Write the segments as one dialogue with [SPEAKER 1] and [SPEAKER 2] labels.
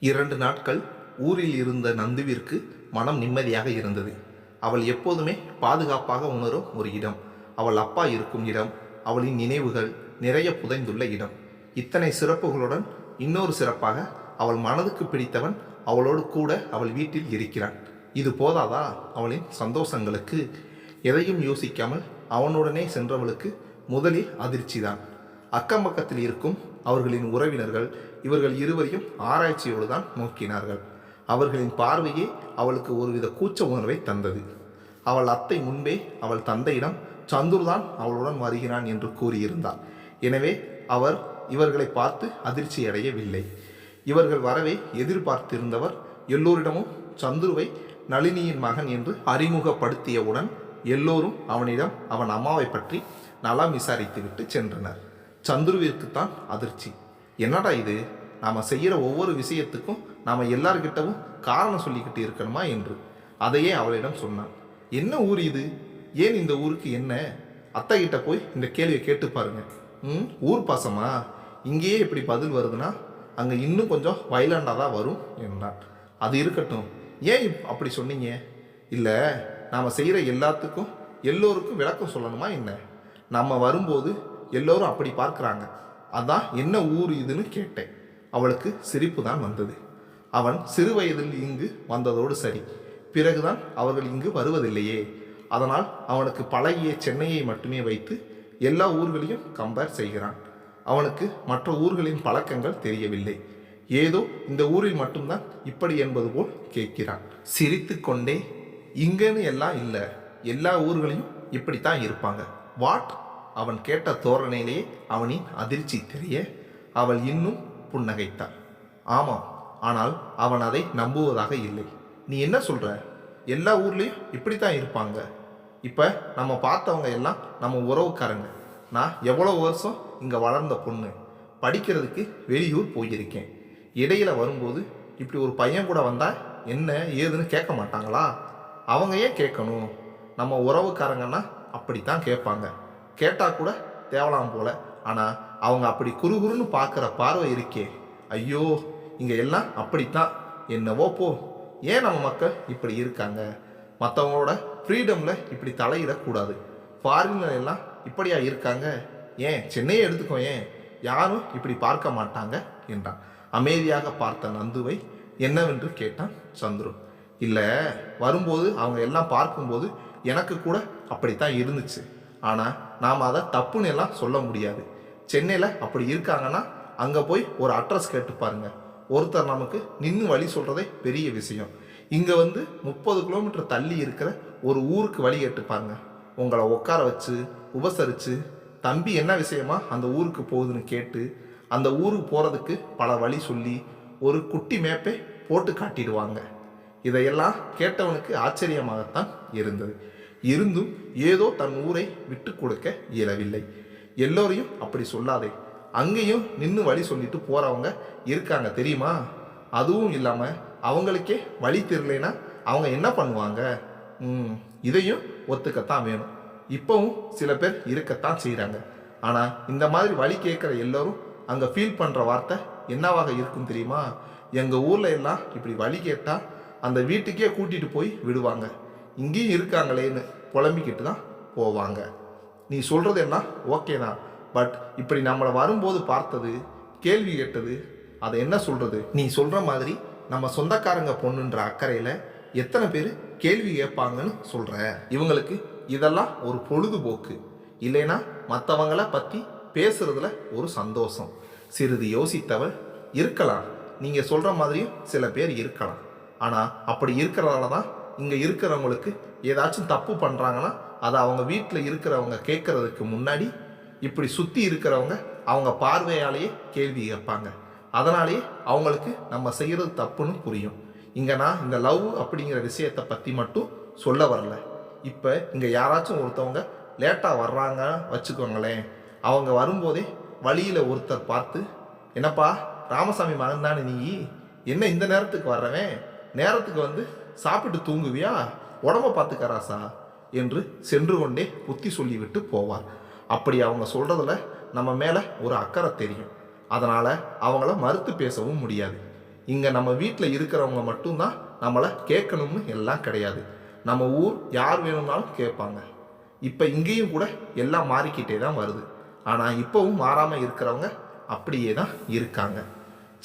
[SPEAKER 1] இரண்டு நாட்கள் ஊரில் இருந்த நந்துவிற்கு மனம் நிம்மதியாக இருந்தது. அவள் எப்போதுமே பாதுகாப்பாக உணரும் ஒரு இடம். அவள் அப்பா இருக்கும் இடம் அவளின் நினைவுகள் நிறைய புதைந்துள்ள இடம். இத்தனை சிறப்புகளுடன் இன்னொரு சிறப்பாக அவள் மனதுக்கு பிடித்தவன் அவளோடு கூட அவள் வீட்டில் இருக்கிறான். இது போதாதா? அவளின் சந்தோஷங்களுக்கு எதையும் யோசிக்காமல் அவனுடனே சென்றவளுக்கு முதலில் அதிர்ச்சிதான். அக்கம் பக்கத்தில் இருக்கும் அவர்களின் உறவினர்கள் இவர்கள் இருவரையும் ஆராய்ச்சியோடு தான் நோக்கினார்கள். அவர்களின் பார்வையே அவளுக்கு ஒருவித கூச்ச உணர்வை தந்தது. அவள் அத்தை முன்பே அவள் தந்தையிடம் சந்துருதான் அவளுடன் வருகிறான் என்று கூறியிருந்தார் எனவே அவர் இவர்களை பார்த்து அதிர்ச்சி அடையவில்லை. இவர்கள் வரவே எதிர்பார்த்திருந்தவர் எல்லோரிடமும் சந்துருவை நளினியின் மகன் என்று அறிமுகப்படுத்தியவுடன் எல்லோரும் அவனிடம் அவன் அம்மாவை பற்றி நலம் விசாரித்துவிட்டு சென்றனர். சந்துருவிற்குத்தான் அதிர்ச்சி. என்னடா இது? நாம் செய்கிற ஒவ்வொரு விஷயத்துக்கும் நாம் எல்லார்கிட்டவும் காரணம் சொல்லிக்கிட்டு இருக்கணுமா என்று. அதையே அவளிடம் சொன்னான். என்ன ஊர் இது? ஏன் இந்த ஊருக்கு என்ன? அத்தைகிட்ட போய் இந்த கேள்வியை கேட்டு பாருங்க. ம் ஊர் பாசமா? இங்கேயே இப்படி பதில் வருதுன்னா அங்கே இன்னும் கொஞ்சம் வயலாண்டாக தான் வரும் என்றான். அது இருக்கட்டும். ஏன் இப்- அப்படி சொன்னீங்க? இல்லை நாம் செய்கிற எல்லாத்துக்கும் எல்லோருக்கும் விளக்கம் சொல்லணுமா என்ன? நம்ம வரும்போது எல்லோரும் அப்படி பார்க்குறாங்க. அதான் என்ன ஊர் இதுன்னு கேட்டேன். அவளுக்கு சிரிப்பு தான் வந்தது. அவன் சிறு வயதில் இங்கு வந்ததோடு சரி. பிறகுதான் அவர்கள் இங்கு வருவதில்லையே. அதனால் அவனுக்கு பழகிய சென்னையை மட்டுமே வைத்து எல்லா ஊர்களையும் கம்பேர் செய்கிறான். அவனுக்கு மற்ற ஊர்களின் பழக்கங்கள் தெரியவில்லை. ஏதோ இந்த ஊரில் மட்டும்தான் இப்படி என்பது போல் கேட்கிறான். சிரித்து கொண்டே இங்கேன்னு எல்லாம் இல்லை. எல்லா ஊர்களையும் இப்படித்தான் இருப்பாங்க. வாட் அவன் கேட்ட தோரணையிலேயே அவனின் அதிர்ச்சி தெரிய அவள் இன்னும் புன்னகைத்தாள். ஆமாம் ஆனால் அவன் அதை நம்புவதாக இல்லை. நீ என்ன சொல்கிற எல்லா ஊர்லேயும் இப்படித்தான் இருப்பாங்க. இப்போ நம்ம பார்த்தவங்க எல்லாம் நம்ம உறவுக்காரங்க. நான் எவ்வளோ வருஷம் இங்கே வளர்ந்த பொண்ணு. படிக்கிறதுக்கு வெளியூர் போயிருக்கேன். இடையில வரும்போது இப்படி ஒரு பையன் கூட வந்தால் என்ன ஏதுன்னு கேட்க மாட்டாங்களா? அவங்க ஏன் கேட்கணும்? நம்ம உறவுக்காரங்கன்னா அப்படித்தான் கேட்பாங்க. கேட்டால் கூட தேவலாம் போல. ஆனால் அவங்க அப்படி குறுகுறுன்னு பார்க்குற பார்வை இருக்கே. ஐயோ இங்கே எல்லாம் அப்படித்தான். என்னவோ போ. ஏன் நம்ம மக்கள் இப்படி இருக்காங்க? மற்றவங்களோட ஃப்ரீடமில் இப்படி தலையிடக்கூடாது. ஃபாரின்ல எல்லாம் இப்படியா இருக்காங்க? ஏன்? சென்னையை எடுத்துக்கோ ஏன்? யாரும் இப்படி பார்க்க மாட்டாங்க என்றான். அமைதியாக பார்த்த நந்துவை என்னவென்று கேட்டான் சந்துரு. இல்லை வரும்போது அவங்க எல்லாம் பார்க்கும்போது எனக்கு கூட அப்படித்தான் இருந்துச்சு. ஆனால் நாம் அதை தப்புன்னு எல்லாம் சொல்ல முடியாது. சென்னையில் அப்படி இருக்காங்கன்னா அங்கே போய் ஒரு அட்ரஸ் கேட்டு பாருங்க. ஒருத்தர் நமக்கு நின்று வழி சொல்கிறதே பெரிய விஷயம். இங்கே வந்து முப்பது கிலோமீட்டர் தள்ளி இருக்கிற ஒரு ஊருக்கு வழி கேட்டு பாருங்க. உங்களை உட்கார வச்சு உபசரித்து தம்பி என்ன விஷயமா அந்த ஊருக்கு போகுதுன்னு கேட்டு அந்த ஊருக்கு போகிறதுக்கு பல வழி சொல்லி ஒரு குட்டி மேப்பை போட்டு காட்டிடுவாங்க. இதையெல்லாம் கேட்டவனுக்கு ஆச்சரியமாகத்தான் இருந்தது. இருந்தும் ஏதோ தன் ஊரை விட்டு கொடுக்க இயலவில்லை. எல்லோரையும் அப்படி சொல்லாதே. அங்கேயும் நின்று வழி சொல்லிட்டு போகிறவங்க இருக்காங்க தெரியுமா? அதுவும் இல்லாமல் அவங்களுக்கே வழி தெரியலைன்னா அவங்க என்ன பண்ணுவாங்க? ம் இதையும் ஒத்துக்கத்தான் வேணும். இப்போவும் சில பேர் இருக்கத்தான் செய்கிறாங்க ஆனால் இந்த மாதிரி வழி கேட்குற எல்லோரும் அங்கே ஃபீல் பண்ணுற வார்த்தை என்னவாக இருக்கும் தெரியுமா? எங்கள் ஊரில் எல்லாம் இப்படி வழி கேட்டால் அந்த வீட்டுக்கே கூட்டிகிட்டு போய் விடுவாங்க. இங்கேயும் இருக்காங்களேன்னு புலம்பிக்கிட்டு தான் போவாங்க. நீ சொல்கிறது என்ன? ஓகே பட் இப்படி நம்மளை வரும்போது பார்த்தது கேள்வி கேட்டது அதை என்ன சொல்கிறது நீ சொல்கிற மாதிரி நம்ம சொந்தக்காரங்க பொண்ணுன்ற அக்கறையில் எத்தனை பேர் கேள்வி கேட்பாங்கன்னு சொல்கிற இவங்களுக்கு இதெல்லாம் ஒரு பொழுதுபோக்கு. இல்லைன்னா மற்றவங்கள பற்றி பேசுறதுல ஒரு சந்தோஷம். சிறிது யோசித்தவள் இருக்கலாம். நீங்கள் சொல்கிற மாதிரியும் சில பேர் இருக்கலாம். ஆனால் அப்படி இருக்கிறதால தான் இங்கே இருக்கிறவங்களுக்கு ஏதாச்சும் தப்பு பண்ணுறாங்கன்னா அதை அவங்க வீட்டில் இருக்கிறவங்க கேட்குறதுக்கு முன்னாடி இப்படி சுற்றி இருக்கிறவங்க அவங்க பார்வையாலேயே கேள்வி கேட்பாங்க. அதனாலேயே அவங்களுக்கு நம்ம செய்கிறது தப்புன்னு புரியும். இங்கே நான் இந்த லவ் அப்படிங்கிற விஷயத்தை பற்றி மட்டும் சொல்ல வரல. இப்போ இங்கே யாராச்சும் ஒருத்தவங்க லேட்டாக வர்றாங்க வச்சுக்கோங்களேன். அவங்க வரும்போதே வழியில் ஒருத்தர் பார்த்து என்னப்பா ராமசாமி மகன் தானே நீ? என்ன இந்த நேரத்துக்கு வர்றவன்? நேரத்துக்கு வந்து சாப்பிட்டு தூங்குவியா? உடம்ப பார்த்துக்கராசா என்று சென்று கொண்டே புத்தி சொல்லிவிட்டு போவார். அப்படி அவங்க சொல்கிறதுல நம்ம மேலே ஒரு அக்கறை தெரியும். அதனால் அவங்கள மறுத்து பேசவும் முடியாது. இங்கே நம்ம வீட்டில் இருக்கிறவங்க மட்டும்தான் நம்மளை கேட்கணும்னு எல்லாம் கிடையாது. நம்ம ஊர் யார் வேணும்னாலும் கேட்பாங்க. இப்போ இங்கேயும் கூட எல்லாம் மாறிக்கிட்டே தான் வருது. ஆனால் இப்போவும் மாறாமல் இருக்கிறவங்க அப்படியே தான் இருக்காங்க.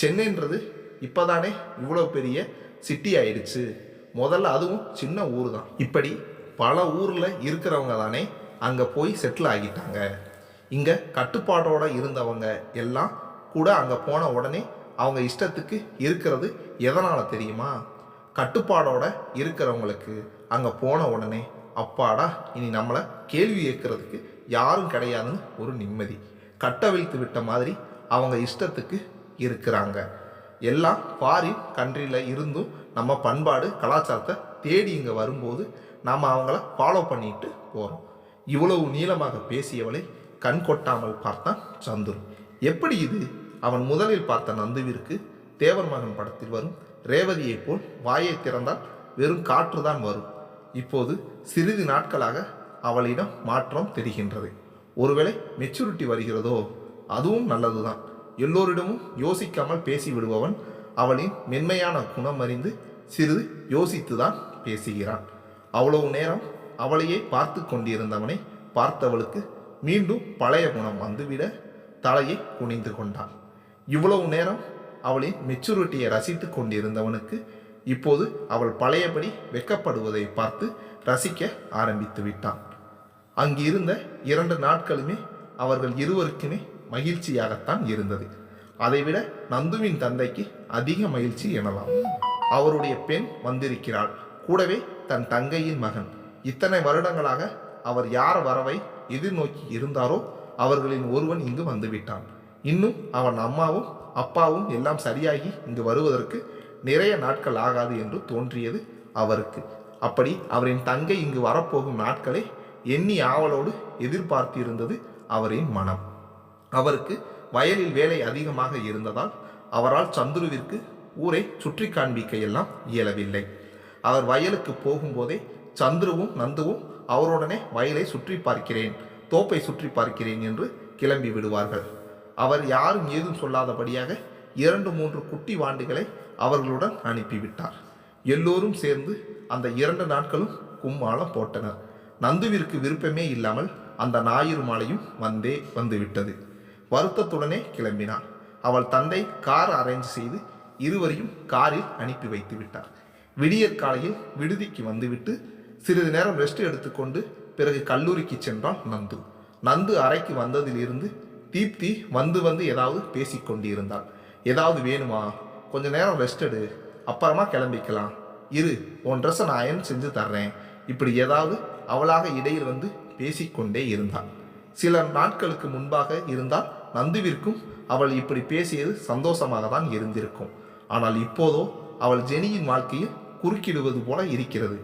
[SPEAKER 1] சென்னைன்றது இப்போதானே இவ்வளோ பெரிய சிட்டி ஆயிடுச்சு. முதல்ல அதுவும் சின்ன ஊர் தான் இப்படி பல ஊரில் இருக்கிறவங்க தானே அங்கே போய் செட்டில் ஆகிட்டாங்க. இங்கே கட்டுப்பாடோடு இருந்தவங்க எல்லாம் கூட அங்கே போன உடனே அவங்க இஷ்டத்துக்கு இருக்கிறது எதனால் தெரியுமா? கட்டுப்பாடோடு இருக்கிறவங்களுக்கு அங்கே போன உடனே அப்பாடா இனி நம்மளை கேள்வி கேட்கறதுக்கு யாரும் கிடையாதுன்னு ஒரு நிம்மதி. கட்டவிழ்த்து விட்ட மாதிரி அவங்க இஷ்டத்துக்கு இருக்கிறாங்க. எல்லாம் ஃபாரின் கண்ட்ரியில் இருந்தும் நம்ம பண்பாடு கலாச்சாரத்தை தேடி இங்கே வரும்போது நாம் அவங்கள ஃபாலோ பண்ணிட்டு போகிறோம் இவ்வளவு நீளமாக பேசியவளை கண் கொட்டாமல் பார்த்தான் சந்துரு. எப்படி இது? அவன் முதலில் பார்த்த நந்துவிற்கு தேவர் மகன் படத்தில் வரும் ரேவதியைப் போல் வாயை திறந்தால் வெறும் காற்று தான் வரும். இப்போது சிறிது நாட்களாக அவளிடம் மாற்றம் தெரிகின்றது. ஒருவேளை மெச்சூரிட்டி வருகிறதோ? அதுவும் நல்லதுதான். எல்லோரிடமும் யோசிக்காமல் பேசி விடுபவன் அவளின் மென்மையான குணம் அறிந்து சிறிது யோசித்துதான் பேசுகிறான். அவ்வளவு நேரம் அவளையே பார்த்து கொண்டிருந்தவனை பார்த்தவளுக்கு மீண்டும் பழைய குணம் வந்துவிட தலையை குனிந்து கொண்டான். இவ்வளவு நேரம் அவளின் மெச்சூரிட்டியை ரசித்து கொண்டிருந்தவனுக்கு இப்போது அவள் பழையபடி வெக்கப்படுவதை பார்த்து ரசிக்க ஆரம்பித்து விட்டான். அங்கு இருந்த இரண்டு நாட்களுமே அவர்கள் இருவருக்குமே மகிழ்ச்சியாகத்தான் இருந்தது. அதைவிட நந்துவின் தந்தைக்கு அதிக மகிழ்ச்சி எனலாம். அவருடைய பெண் வந்திருக்கிறாள். கூடவே தன் தங்கையின் மகன். இத்தனை வருடங்களாக அவர் யார் வரவை எதிர்நோக்கி இருந்தாரோ அவர்களின் ஒருவன் இங்கு வந்துவிட்டான். இன்னும் அவன் அம்மாவும் அப்பாவும் எல்லாம் சரியாகி இங்கு வருவதற்கு நிறைய நாட்கள் ஆகாது என்று தோன்றியது அவருக்கு. அப்படி அவரின் தங்கை இங்கு வரப்போகும் நாட்களை எண்ணி ஆவலோடு எதிர்பார்த்திருந்தது அவரின் மனம். அவருக்கு வயலில் வேலை அதிகமாக இருந்ததால் அவரால் சந்துருவிற்கு ஊரை சுற்றி காண்பிக்க எல்லாம் இயலவில்லை. அவர் வயலுக்கு போகும்போதே சந்துருவும் நந்துவும் அவருடனே வயலை சுற்றி பார்க்கிறேன் தோப்பை சுற்றி பார்க்கிறேன் என்று கிளம்பி விடுவார்கள். அவர் யாரும் ஏதும் சொல்லாதபடியாக இரண்டு மூன்று குட்டி வாண்டுகளை அவர்களுடன் அனுப்பிவிட்டார். எல்லோரும் சேர்ந்து அந்த இரண்டு நாட்களும் கும்மாளம் போட்டனர். நந்துவிற்கு விருப்பமே இல்லாமல் அந்த ஞாயிறு மாலையும் வந்தே வந்துவிட்டது. வருத்தத்துடனே கிளம்பினான். அவள் தந்தை கார் அரேஞ்ச் செய்து இருவரையும் காரில் அனுப்பி வைத்து விட்டார். விடியற் காலையில் விடுதிக்கு வந்துவிட்டு சிறிது நேரம் ரெஸ்ட் எடுத்துக்கொண்டு பிறகு கல்லூரிக்கு சென்றான் நந்து. நந்து அறைக்கு வந்ததிலிருந்து தீப்தி வந்து வந்து ஏதாவது பேசிக்கொண்டிருந்தாள் ஏதாவது வேணுமா? கொஞ்ச நேரம் ரெஸ்ட் எடு. அப்புறமா கிளம்பிக்கலாம். இரு உன் ட்ரெஸ்ஸை நான் அயன் செஞ்சு தர்றேன். இப்படி ஏதாவது அவளாக இடையில் வந்து பேசிக்கொண்டே இருந்தாள். சில நாட்களுக்கு முன்பாக இருந்தால் நந்துவிற்கும் அவள் இப்படி பேசியது சந்தோஷமாக தான் இருந்திருக்கும். ஆனால் இப்போதோ அவள் ஜெனியின் வாழ்க்கையில் குறுக்கிடுவது போல இருக்கிறது.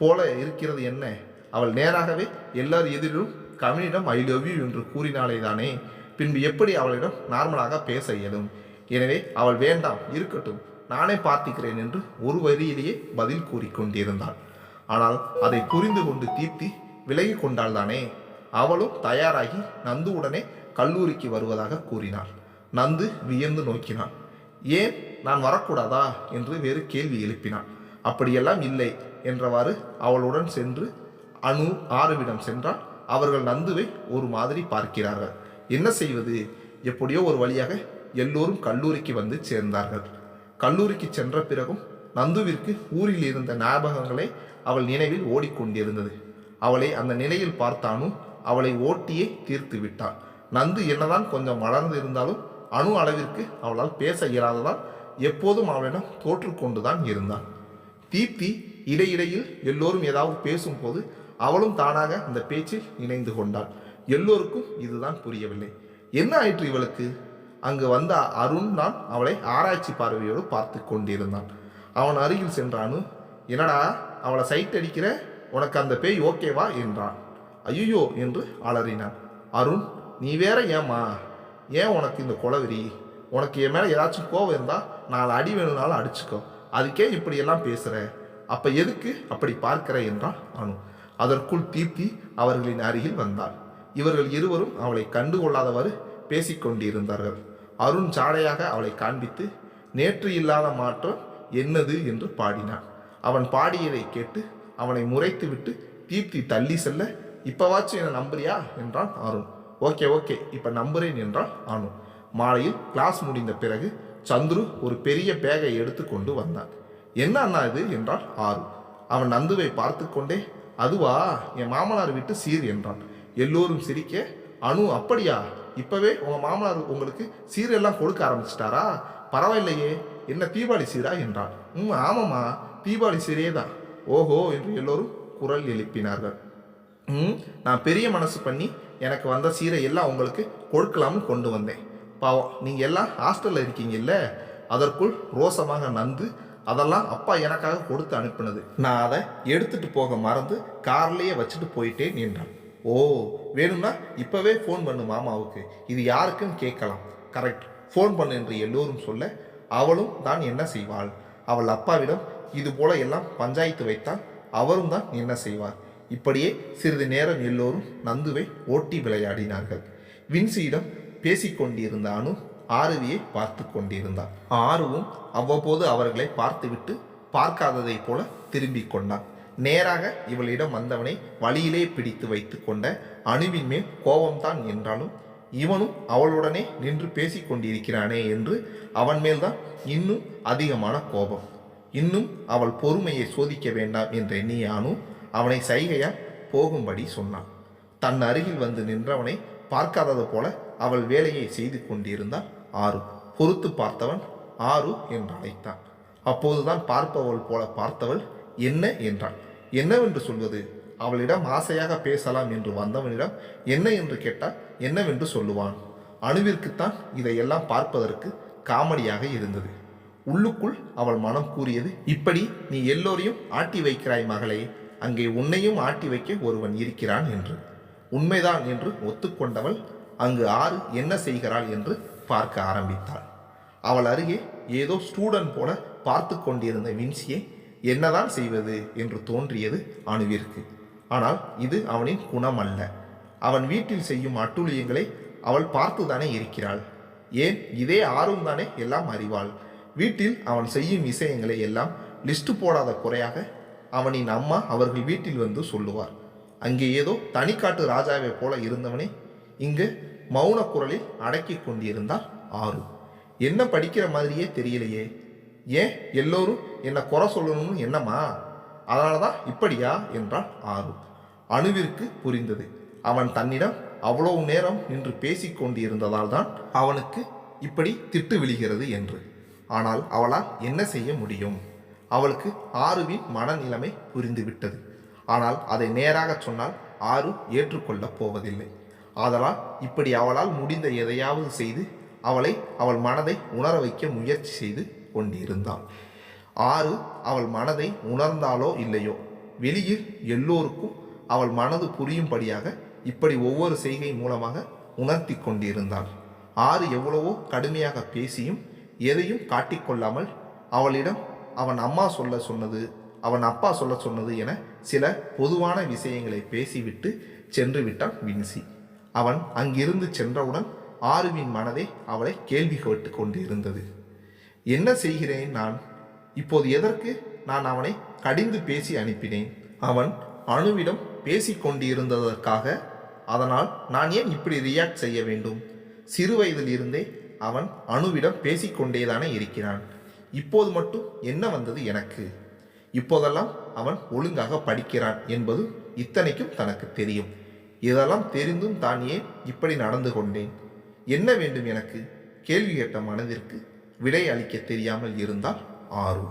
[SPEAKER 1] போல இருக்கிறது என்ன? அவள் நேராகவே எல்லார் எதிரிலும் கவினிடம் ஐ லவ் யூ என்று கூறினாலே தானே? பின்பு எப்படி அவளிடம் நார்மலாக பேச இயலும்? எனவே அவள் வேண்டாம் இருக்கட்டும் நானே பார்த்துக்கிறேன் என்று ஒரு வரியிலேயே பதில் கூறிக்கொண்டிருந்தாள். ஆனால் அதை புரிந்து கொண்டு தீப்தி விலகி கொண்டாள்தானே அவளும் தயாராகி நந்துவுடனே கல்லூரிக்கு வருவதாக கூறினாள் நந்து வியந்து நோக்கினான். ஏன்? நான் வரக்கூடாதா? என்று வேறு கேள்வி எழுப்பினான். அப்படியெல்லாம் இல்லை என்றவாறு அவளுடன் சென்று அணு ஆறுவிடம் சென்றால் அவர்கள் நந்துவை ஒரு மாதிரி பார்க்கிறார்கள். என்ன செய்வது? எப்படியோ ஒரு வழியாக எல்லோரும் கல்லூரிக்கு வந்து சேர்ந்தார்கள். கல்லூரிக்கு சென்ற பிறகும் நந்துவிற்கு ஊரில் இருந்த ஞாபகங்களை அவள் நினைவில் ஓடிக்கொண்டிருந்தது. அவளை அந்த நிலையில் பார்த்தானும் அவளை ஓட்டியே தீர்த்து விட்டாள். நந்து என்னதான் கொஞ்சம் வளர்ந்து இருந்தாலும் அணு அளவிற்கு அவளால் பேச இயலாததால் எப்போதும் அவளிடம் தோற்றுக்கொண்டுதான் இருந்தான் தீப்தி இடையிடையில் எல்லோரும் ஏதாவது பேசும்போது அவளும் தானாக அந்த பேச்சில் இணைந்து கொண்டாள். எல்லோருக்கும் இதுதான் புரியவில்லை. என்ன ஆயிற்று இவளுக்கு? அங்கு வந்த அருண் தான் அவளை ஆராய்ச்சி பார்வையோடு பார்த்து கொண்டிருந்தான். அவன் அருகில் சென்றானு என்னடா அவளை சைட் அடிக்கிற? உனக்கு அந்த பேய் ஓகேவா என்றான். ஐயோ என்று அலறினான். அருண் நீ வேற ஏம்மா? ஏன் உனக்கு இந்த குளவிரி உனக்கு என் மேலே ஏதாச்சும் கோவம் இருந்தால் நாலு அடி வேணும்னாலும் அடிச்சுக்கோ. அதுக்கே இப்படியெல்லாம் பேசுகிற அப்போ எதுக்கு அப்படி பார்க்கிற? என்றான் அனு. அதற்குள் தீப்தி அவர்களின் அருகில் வந்தாள். இவர்கள் இருவரும் அவளை கண்டு கொள்ளாதவாறு பேசிக்கொண்டிருந்தார்கள் அருண் ஜாடையாக அவளை காண்பித்து நேற்று இல்லாத மாற்றம் என்னது? என்று பாடினான். அவன் பாடியதை கேட்டு அவனை முறைத்துவிட்டு தீப்தி தள்ளி செல்ல இப்போவாச்சும் என்னை நம்புறியா? என்றான் அருண் ஓகே ஓகே. இப்போ நம்புறேன் என்றான் அனு மாலையில் கிளாஸ் முடிந்த பிறகு சந்துரு ஒரு பெரிய பேகை எடுத்து கொண்டு வந்தான். என்ன அண்ணா இது? என்றான் ஆறு. அவன் நந்துவை பார்த்து கொண்டே அதுவா என் மாமனார் விட்டு சீர் என்றான். எல்லோரும் சிரிக்க அனு அப்படியா? இப்போவே உங்கள் மாமனார் உங்களுக்கு சீரெல்லாம் கொடுக்க ஆரம்பிச்சிட்டாரா? பரவாயில்லையே. என்ன தீபாவளி சீரா? என்றான். ம் ஆமாம்மா. தீபாவளி சீரே தான். ஓஹோ என்று எல்லோரும் குரல் எழுப்பினார்கள். நான் பெரிய மனசு பண்ணி எனக்கு வந்த சீரை எல்லாம் உங்களுக்கு கொடுக்கலாம்னு கொண்டு வந்தேன். பாவம் நீங்கள் எல்லாம் ஹாஸ்டலில் இருக்கீங்கல்ல அதற்குள் ரோசமாக நந்து அதெல்லாம் அப்பா எனக்காக கொடுத்து அனுப்பினது. நான் அதை எடுத்துகிட்டு போக மறந்து கார்லேயே வச்சுட்டு போயிட்டேன் என்றான் ஓ வேணும்னா இப்போவே ஃபோன் பண்ணு மாமாவுக்கு. இது யாருக்குன்னு கேட்கலாம். கரெக்ட் ஃபோன் பண்ணு என்று எல்லோரும் சொல்ல அவளும் தான் என்ன செய்வாள்? அவள் அப்பாவிடம் இது போல எல்லாம் பஞ்சாயத்து வைத்தால் அவரும் தான் என்ன செய்வார்? இப்படியே சிறிது நேரம் எல்லோரும் நந்துவை ஓட்டி விளையாடினார்கள். வின்சியிடம் பேசிக்கொண்டிருந்த அனு ஆருவியை பார்த்து கொண்டிருந்தான். ஆருவும் அவ்வப்போது அவர்களை பார்த்துவிட்டு பார்க்காததைப் போல திரும்பிக் கொண்டான். நேராக இவளிடம் வந்தவனை வழியிலே பிடித்து வைத்து கொண்ட அணுவின் மேல் கோபம்தான் என்றாலும் இவனும் அவளுடனே நின்று பேசிக் கொண்டிருக்கிறானே என்று அவன் மேல்தான் இன்னும் அதிகமான கோபம். இன்னும் அவள் பொறுமையை சோதிக்க வேண்டாம் என்ற எண்ணிய அனு அவனை சைகையால் போகும்படி சொன்னான். தன் அருகில் வந்து நின்றவனை பார்க்காதது போல அவள் வேலையை செய்து கொண்டிருந்தாள் ஆறு. பொறுத்து பார்த்தவன் ஆறு என்று அழைத்தான். அப்போதுதான் பார்ப்பவள் போல பார்த்தவள் என்ன என்றாள். என்னவென்று சொல்வது? அவளிடம் ஆசையாக பேசலாம் என்று வந்தவனிடம் என்ன என்று கேட்டால் என்னவென்று சொல்லுவான்? அணுவிற்குத்தான் இதையெல்லாம் பார்ப்பதற்கு காமெடியாக இருந்தது. உள்ளுக்குள் அவள் மனம் கூறியது இப்படி நீ எல்லோரையும் ஆட்டி வைக்கிறாய் மகளே அங்கே உன்னையும் ஆட்டி வைக்க ஒருவன் இருக்கிறான் என்று. உண்மைதான் என்று ஒத்துக்கொண்டவள் அங்கு ஆறு என்ன செய்கிறாள் என்று பார்க்க ஆரம்பித்தாள். அவள் அருகே ஏதோ ஸ்டூடெண்ட் போல பார்த்து கொண்டிருந்த வின்சியை என்னதான் செய்வது? என்று தோன்றியது அணுவிற்கு. ஆனால் இது அவனின் குணம் அல்ல அவன் வீட்டில் செய்யும் அட்டூழியங்களை அவள் பார்த்துதானே இருக்கிறாள். ஏன்? இதே ஆர்வம் தானே எல்லாம் அறிவாள். வீட்டில் அவன் செய்யும் விஷயங்களை எல்லாம் லிஸ்ட் போடாத குறையாக அவனின் அம்மா அவர்கள் வீட்டில் வந்து சொல்லுவார். அங்கே ஏதோ தனிக்காட்டு ராஜாவை போல இருந்தவனே இங்கு மௌன குரலில் அடக்கி கொண்டிருந்தார் ஆறு. என்ன படிக்கிற மாதிரியே தெரியலையே. ஏன் எல்லோரும் என்ன குறை சொல்லணும்னு என்னம்மா? அதனால தான் இப்படியா? என்றான் ஆறு. அணுவிற்கு புரிந்தது. அவன் தன்னிடம் அவ்வளவு நேரம் நின்று பேசிக் கொண்டிருந்ததால் தான் அவனுக்கு இப்படி திட்டு விழுகிறது என்று. ஆனால் அவளால் என்ன செய்ய முடியும்? அவளுக்கு ஆருவின் மனநிலைமை புரிந்துவிட்டது. ஆனால் அதை நேராகச் சொன்னால் ஆறு ஏற்றுக்கொள்ளப் போவதில்லை. ஆதலால் இப்படி அவளால் முடிந்த எதையாவது செய்து அவளை அவள் மனதை உணர வைக்க முயற்சி செய்து கொண்டிருந்தாள் ஆறு அவள் மனதை உணர்ந்தாலோ இல்லையோ? வெளியில் எல்லோருக்கும் அவள் மனது புரியும்படியாக இப்படி ஒவ்வொரு செய்கை மூலமாக உணர்த்தி கொண்டிருந்தாள். ஆறு எவ்வளவோ கடுமையாக பேசியும் எதையும் காட்டிக்கொள்ளாமல் அவளிடம் அவன் அம்மா சொல்ல சொன்னது அவன் அப்பா சொல்ல சொன்னது என சில பொதுவான விஷயங்களை பேசிவிட்டு சென்று விட்டான் வின்சி. அவன் அங்கிருந்து சென்றவுடன் ஆருவின் மனதே அவளை கேள்வி கேட்டு கொண்டிருந்தது. என்ன செய்கிறேன் நான்? இப்போது எதற்கு நான் அவனை கடிந்து பேசி அனுப்பினேன்? அவன் அணுவிடம் பேசி கொண்டிருந்ததற்காக அதனால் நான் ஏன் இப்படி ரியாக்ட் செய்ய வேண்டும்? சிறு வயதில் இருந்தே அவன் அணுவிடம் பேசிக்கொண்டேதானே இருக்கிறான். இப்போது மட்டும் என்ன வந்தது எனக்கு? இப்போதெல்லாம் அவன் ஒழுங்காக படிக்கிறான் என்பது இத்தனைக்கும் தனக்கு தெரியும். இதெல்லாம் தெரிந்தும் தான் ஏன் இப்படி நடந்து கொண்டேன்? என்ன வேண்டும் எனக்கு? கேள்வி கேட்ட மனதிற்கு விடை அளிக்க தெரியாமல் இருந்தால் ஆறு.